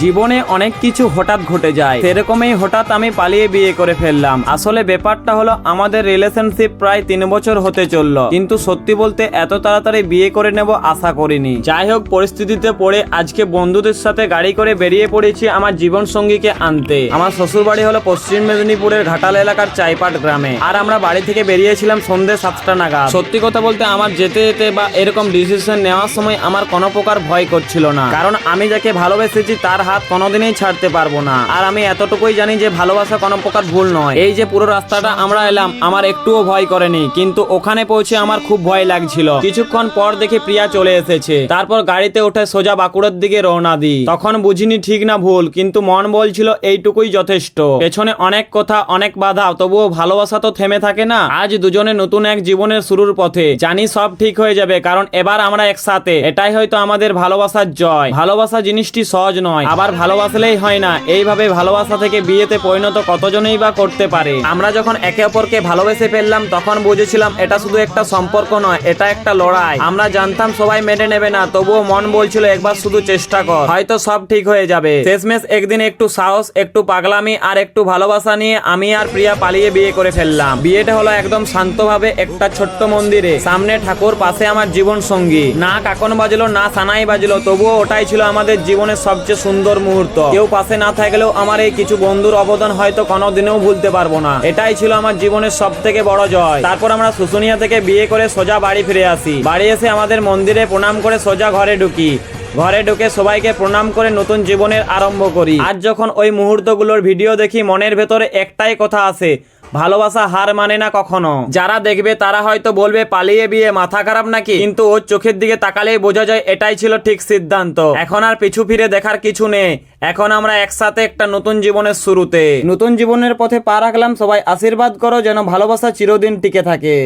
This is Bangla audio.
জীবনে অনেক কিছু হঠাৎ ঘটে যায়। সেরকমই হঠাৎ আমি পালিয়ে বিয়ে করে ফেললাম। আসলে ব্যাপারটা হলো, আমাদের রিলেশনশিপ প্রায় তিন বছর হতে চলল। কিন্তু সত্যি বলতে এত তাড়াতাড়ি বিয়ে করে নেব আশা করিনি। যাই হোক, পরিস্থিতিতে পড়ে আজকে বন্ধুদের সাথে গাড়ি করে বেরিয়ে পড়েছি আমার জীবন সঙ্গীকে আনতে। আমার শ্বশুর বাড়ি হলো পশ্চিম মেদিনীপুরের ঘাটাল এলাকার চাইপাট গ্রামে। আর আমরা বাড়ি থেকে বেরিয়েছিলাম সন্ধ্যে সাতটা নাগাদ। সত্যি কথা বলতে আমার যেতে যেতে বা এরকম ডিসিশন নেওয়ার সময় আমার কোনো প্রকার ভয় করছিল না। কারণ আমি যাকে ভালোবেসেছি তার হাত কোনোদিনই ছাড়তে পারব না। আর আমি এতটুকুই জানি যে ভালোবাসা কোনো প্রকার ভুল নয়। এই যে পুরো রাস্তাটা আমরা এলাম, আমার একটুও ভয় করেনি। কিন্তু ওখানে পৌঁছে আমার খুব ভয় লাগছিল। কিছুক্ষণ পর দেখে প্রিয়া চলে এসেছে। তারপর গাড়িতে উঠে সোজা বাঁকুড়ার দিকে রওনা দিই। তখন বুঝিনি ঠিক না ভুল, কিন্তু মন বলছিল এইটুকুই যথেষ্ট। পেছনে অনেক কথা, অনেক বাধা, তবুও ভালোবাসা তো থেমে থাকে না। আজ দুজনে নতুন এক জীবনের শুরুর পথে। জানি সব ঠিক হয়ে যাবে, কারণ এবার আমরা একসাথে। এটাই হয়তো আমাদের ভালোবাসার জয়। ভালোবাসা জিনিসটি সহজ নয়। আবার ভালোবাসলেই হয় না। এইভাবে ভালোবাসা থেকে বিয়েতে পরিণত কতজনেই বা করতে পারে? আমরা যখন একে অপরকে ভালোবেসে ফেললাম, তখন বুঝেছিলাম এটা শুধু একটা সম্পর্ক নয়, এটা একটা লড়াই। আমরা জানতাম সবাই মেনে নেবে না, তবুও মন বলছিল একবার শুধু চেষ্টা কর। হয়তো সব ঠিক হয়ে যাবে। শেষমেশ একদিন একটু সাহস, একটু পাগলামি আর একটু ভালোবাসা নিয়ে আমি আর প্রিয়া পালিয়ে বিয়ে করে ফেললাম। বিয়েটা হলো একদম শান্তভাবে একটা ছোট্ট মন্দিরে। সামনে ঠাকুর, পাশে আমার জীবন সঙ্গী না কাকন বাজলো, না সানাই বাজলো, তবুও ওটাই ছিল আমাদের জীবনের সবচেয়ে সুন্দর মুহূর্ত। কেউ পাশে না থাকলেও আমার এই কিছু বন্ধুর অবদান হয়তো কোনোদিনেও ভুলতে পারব না। এটাই ছিল আমার জীবনের সব থেকে বড় জয়। তারপর আমরা শুশুনিয়া থেকে বিয়ে করে সোজা বাড়ি ফিরে আসি। বাড়ি এসে আমাদের মন্দিরে প্রণাম করে সোজা ঘরে ঢুকি। ঘরে ঢুকে সবাইকে প্রণাম করে নতুন জীবনের আরম্ভ করি। আজ যখন ওই মুহূর্তগুলোর ভিডিও দেখি, মনের ভেতরে একটাই কথা আছে ভালোবাসা হার মানে না কখনো। যারা দেখবে তারা হয়তো বলবে, পালিয়ে বিয়ে, মাথা খারাপ নাকি? কিন্তু ওর চোখের দিকে তাকালেই বোঝা যায়, এটাই ছিল ঠিক সিদ্ধান্ত। এখন আর পিছু ফিরে দেখার কিছু নেই। এখন আমরা একসাথে একটা নতুন জীবনের শুরুতে। নতুন জীবনের পথে পা রাখলাম, সবাই আশীর্বাদ করো, যেন ভালোবাসা চিরদিন টিকে থাকে।